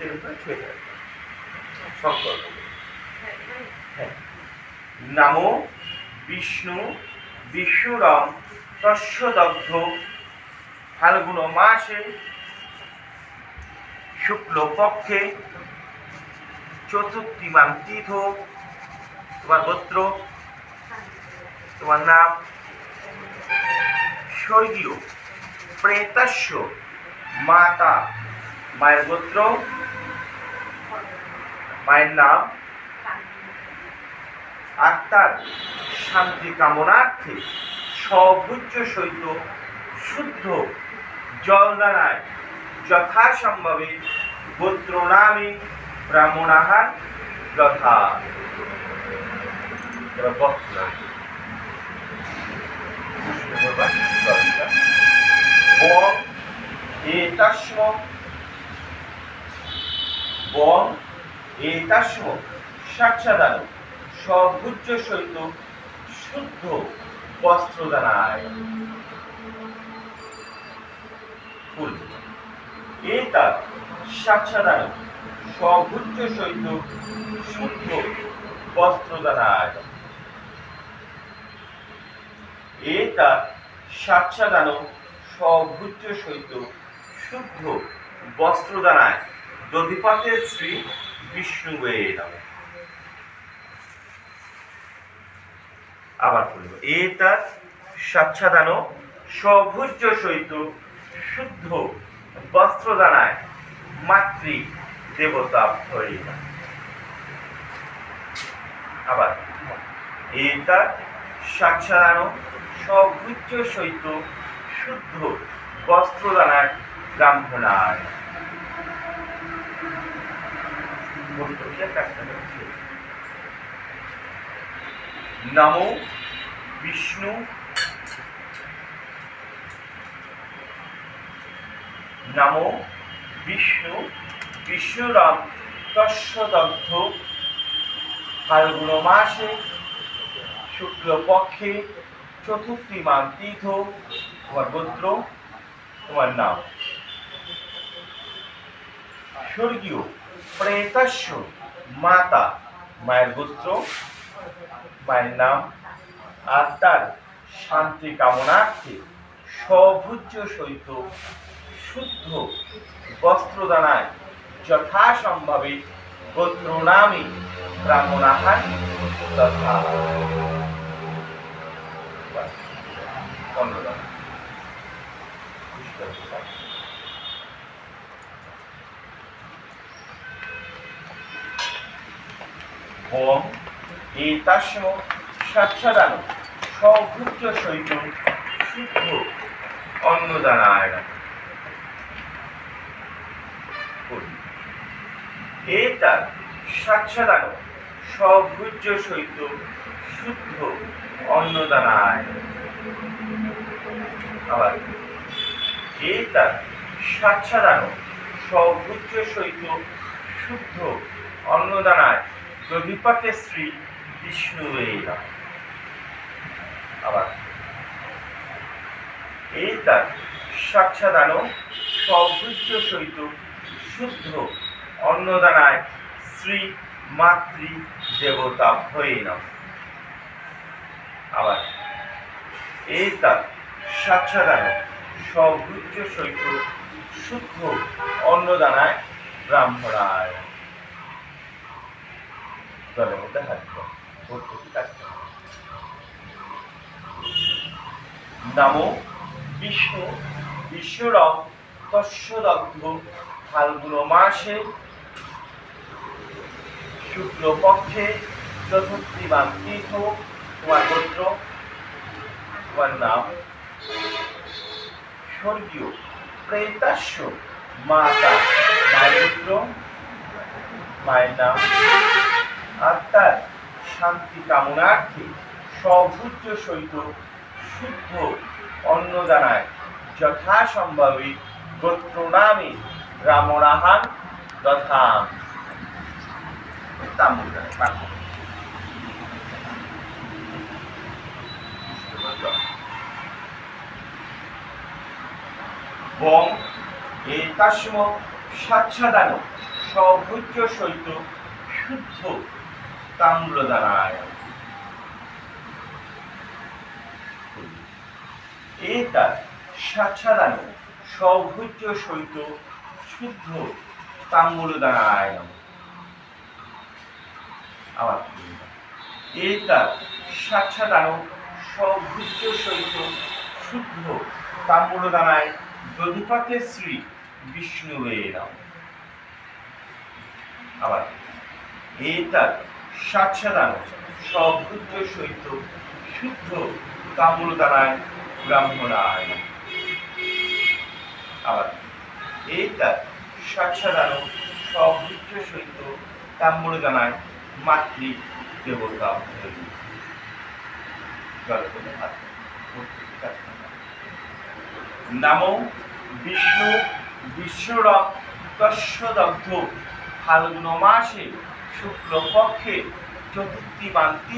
এর উপরে ছুঁয়ে থাকবে সংকল্প হ্যাঁ নামো বিষ্ণু বিষ্ণুরম তস্যদগ্ধ ফাল্গুন মাসে শুক্লপক্ষে চতুর্থীমান তীর্থ তোমার গোত্র তোমার নাম স্বর্গীয় প্রেতাস্য মাতা। মায়ের গোত্র মায়ের নাম আত্মার শান্তি কামনার্থে সভুজ্য সহিত শুদ্ধ জল দ্বারায় যথাসম্ভবে গোত্র নামে ব্রাহ্মণাহার যথা। কৃষ্ণ বলবা, জলটা। বং এতাস্ম সাক্ষাদান সভুজ্য সহিত শুদ্ধ বস্ত্র দানায় ফুল এতার সাক্ষাদান সভুজ্য সহিত শুদ্ধ বস্ত্র দানায়। এতার সাক্ষাদান সভুজ্য সহিত শুদ্ধ বস্ত্র দানায়। দধিপথের শ্রী বিষ্ণু বয়ে নাম। আবার বলব এতার সাচ্ছাদান সভুজ্য সহিত শুদ্ধ বস্ত্র দানায় মাতৃ দেবতা না আবার এতার সাক্ষাদান সভুজ্য সহিত শুদ্ধ বস্ত্র দানায় ব্রাহ্মণায় বৈঠকিয়া কাজটা হচ্ছে নমো বিষ্ণু। নমো বিষ্ণু। বিষ্ণুরাম তস্যদগ্ধ ফাল্গুন মাসে শুক্লপক্ষে চতুর্থী মান তীর্থ তোমার গোত্র তোমার নাম? স্বর্গীয়। প্রেতাস্য মাতা, মায়ের গোত্র, মায়ের নাম আত্মার শান্তি কামনার্থে সভুজ্য সহিত শুদ্ধ বস্ত্রদানায় যথাসম্ভবে গোত্র নামে ব্রাহ্মণাহার তথা ওম এতাস্ম সাক্ষাদান সভুজ্য সৈত, শুদ্ধ অন্নদানায় এতার সাক্ষাদান সভুজ্য সৈত, শুদ্ধ অন্নদানায় আবার এতার সাক্ষাদান সভুজ্য সৈত, শুদ্ধ অন্নদানায় দধিপতে শ্রী বিষ্ণু আবার। এই তার সাক্ষাদান সভুজ্য সহিত শুদ্ধ অন্নদানায় শ্রী মাতৃ দেবতা হয়ে নাম আবার। এই তার সাক্ষাদান সভুজ্য সহিত শুদ্ধ অন্নদানায় ব্রাহ্মণায়। জলের মধ্যে দাও ভর্তুকি কাজটা নামো বিষ্ণু বিষ্ণুরম তস্যদগ্ধ মাসে চতুর্থী বাম তীর্থ। তোমার গোত্র, তোমার নাম স্বর্গীয় প্রেতাস্য মাতা মায়ের গোত্র মায়ের নাম আত্মার শান্তি কামনার্থে সভুজ্য সহিত শুদ্ধ অন্নদানায় যথাসম্ভবে গোত্র নামে রামরাহান তথা তাম্বুদানে পাঠ। বং এতাস্ম স্বাচ্ছাদান সভোজ্য সহিত শুদ্ধ তাম্রদানায় এতার সাচ্ছাদানো, সভোজ্য সহিত শুদ্ধ তাম্রদানায় আবার এতার সাচ্ছাদানো, সভোজ্য সহিত শুদ্ধ তাম্রদানায় দধিপথে শ্রী বিষ্ণু নাম আবার এতার সাচ্ছাদানো সভোজ্য সহিত শুদ্ধ তাম্রদানায় ব্রাহ্মণায় নমঃ। আবার এতার সাচ্ছাদানো সভোজ্য সহিত তাম্রদানায় মাতৃ দেবতা কাজ বিষ্ণু বিষ্ণুরব তস্য ফাল্গুন মাসে শুক্লপক্ষে চতুর্থী বান্তি